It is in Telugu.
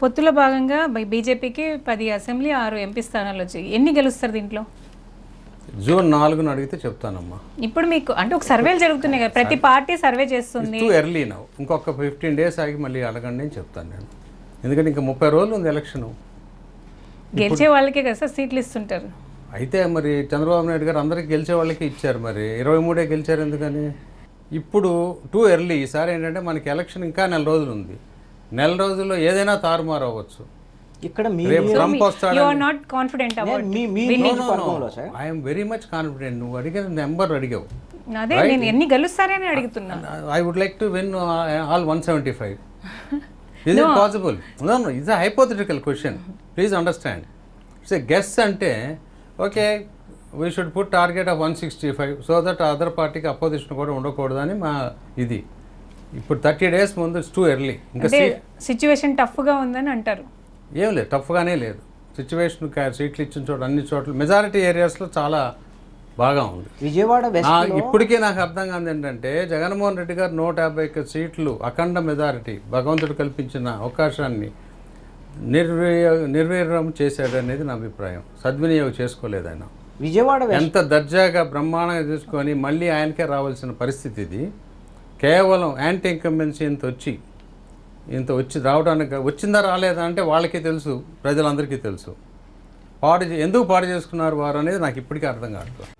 పొత్తులో భాగంగా బీజేపీకి పది అసెంబ్లీ ఆరు ఎంపీ స్థానాలు వచ్చాయి. ఎన్ని గెలుస్తారు దీంట్లో? జూన్ నాలుగున అడిగితే చెప్తానమ్మా. ఇప్పుడు మీకు అంటే ఒక సర్వేలు జరుగుతున్నాయి కదా ప్రతి పార్టీ సర్వే చేస్తుంది. ఎర్లీ నవ్వు ఇంకొక ఫిఫ్టీన్ డేస్ ఆగి మళ్ళీ అడగండి అని చెప్తాను నేను. ఎందుకంటే ఇంకా ముప్పై రోజులు ఉంది ఎలక్షన్. గెలిచే వాళ్ళకే కదా సార్ సీట్లు ఇస్తుంటారు. అయితే మరి చంద్రబాబు నాయుడు గారు అందరికి గెలిచే వాళ్ళకి ఇచ్చారు మరి. ఇరవై మూడే గెలిచారు ఎందుకని? ఇప్పుడు టూ ఎర్లీ ఈసారి ఏంటంటే మనకి ఎలక్షన్ ఇంకా నెల రోజులు ఉంది. నెల రోజుల్లో ఏదైనా తారుమారు అవ్వచ్చు. ఇక్కడ మీ రేపు ట్రంప్ వస్తాడు you are not confident about మీ మీ నియోజకవర్గంలో sir I'm very much confident నువ్వు అడిగిన నెంబర్ అడిగావు. అదే నేను ఎన్ని గెలుస్తారని అడుగుతున్నా. I would like to win all one seventy five is it possible no no it's a hypothetical question please understand it's a guess అంటే okay we should put target of one sixty five so that other పార్టీకి అపోజిషన్ కూడా ఉండకూడదని మా ఇది. ఇప్పుడు థర్టీ డేస్ ముందు ఇట్స్ టూ ఎర్లీ. ఇంకా సిచ్యువేషన్ టఫ్గా ఉందని అంటారు. ఏం లేదు టఫ్గానే లేదు. సిచ్యువేషన్ సీట్లు ఇచ్చిన చోట అన్ని చోట్ల మెజారిటీ ఏరియాస్లో చాలా బాగా ఉంది. విజయవాడ ఇప్పటికీ నాకు అర్థం కాదు ఏంటంటే జగన్మోహన్ రెడ్డి గారు నూట యాభై ఒక్క సీట్లు అఖండ మెజారిటీ భగవంతుడు కల్పించిన అవకాశాన్ని నిర్వీర్య నిర్వీర్యం చేశాడు అనేది నా అభిప్రాయం. సద్వినియోగం చేసుకోలేదు ఆయన. విజయవాడ వెస్ట్ ఎంత దర్జాగా బ్రహ్మాండంగా తీసుకొని మళ్ళీ ఆయనకే రావాల్సిన పరిస్థితి ఇది. కేవలం యాంటీ ఇంకంబెన్సీ ఇంత వచ్చి ఇంత వచ్చి రావడానికి వచ్చిందా రాలేదా అంటే వాళ్ళకి తెలుసు ప్రజలందరికీ తెలుసు. పాడు చే- ఎందుకు పాడు చేసుకున్నారు వారు అనేది నాకు ఇప్పటికీ అర్థం కావట్లేదు.